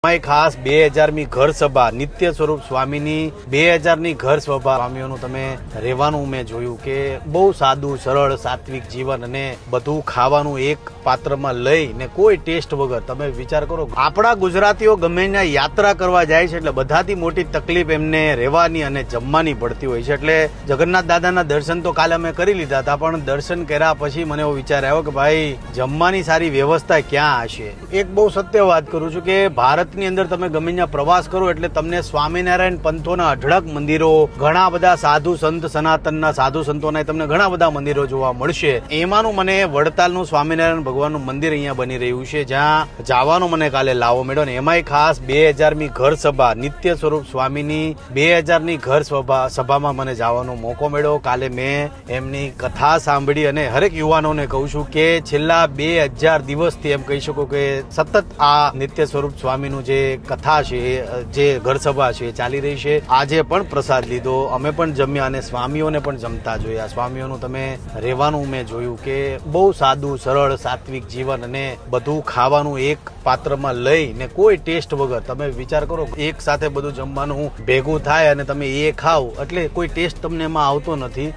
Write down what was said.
ખાસ બે હજારમી ઘર સભા, નિત્ય સ્વરૂપ સ્વામીની બે હજારની ઘર સભા. સ્વામીઓનું તમે રહેવાનું મેં જોયું કે બહુ સાદું, સરળ, સાત્વિક જીવન અને બધું ખાવાનું એક પાત્રમાં લઈ ને કોઈ ટેસ્ટ વગર. તમે વિચાર કરો, આપણા ગુજરાતીઓ ગમે ત્યાં યાત્રા કરવા જાય છે એટલે બધાથી મોટી તકલીફ એમને રહેવાની અને જમવાની પડતી હોય છે. એટલે જગન્નાથ દાદાના દર્શન તો કાલે અમે કરી લીધા હતા, પણ દર્શન કર્યા પછી મને એવો વિચાર આવ્યો કે ભાઈ, જમવાની સારી વ્યવસ્થા ક્યાં હશે? એક બહુ સત્ય વાત કરું છું કે ભારતની અંદર તમે ગમે ત્યાં પ્રવાસ કરો એટલે તમને સ્વામિનારાયણ પંથોના અઢળક મંદિરો, ઘણા બધા સાધુ સંત, સનાતનના સાધુ સંતોના તમને ઘણા બધા મંદિરો જોવા મળશે. એમાંનું મને વડતાલનું સ્વામિનારાયણ ભગવાનનું મંદિર અહીંયા બની રહ્યું છે, જ્યાં જવાનો મને કાલે લાવો મેળો ને એમાંય ખાસ બે હજારમી ઘર સભા, નિત્ય સ્વરૂપ સ્વામીની બે હજારની ઘર સભા, સભામાં મને જવાનો મોકો મળ્યો. કાલે મેં એમની કથા સાંભળી અને હરેક યુવાનોને કહું છું કે છેલ્લા બે હજાર દિવસથી એમ કહી શકો કે સતત આ નિત્ય સ્વરૂપ સ્વામીનું જે કથા છે, જે ઘરસભા છે, ચાલી રહી છે. આજે પણ પ્રસાદ લીધો. અમે પણ જમ્યા અને સ્વામીઓને પણ જમતા જોયા. સ્વામીઓનું તમે રહેવાનું મેં જોયું કે બહુ સાદું, સરળ, સાત્વિક જીવન અને બધું ખાવાનું એક પાત્રમાં લઈને કોઈ ટેસ્ટ વગર તમે વિચાર કરો, એક સાથે બધું જમવાનું ભેગું થાય અને તમે એ ખાવ. એટલે કોઈ ટેસ્ટ તમને એમાં આવતો નથી.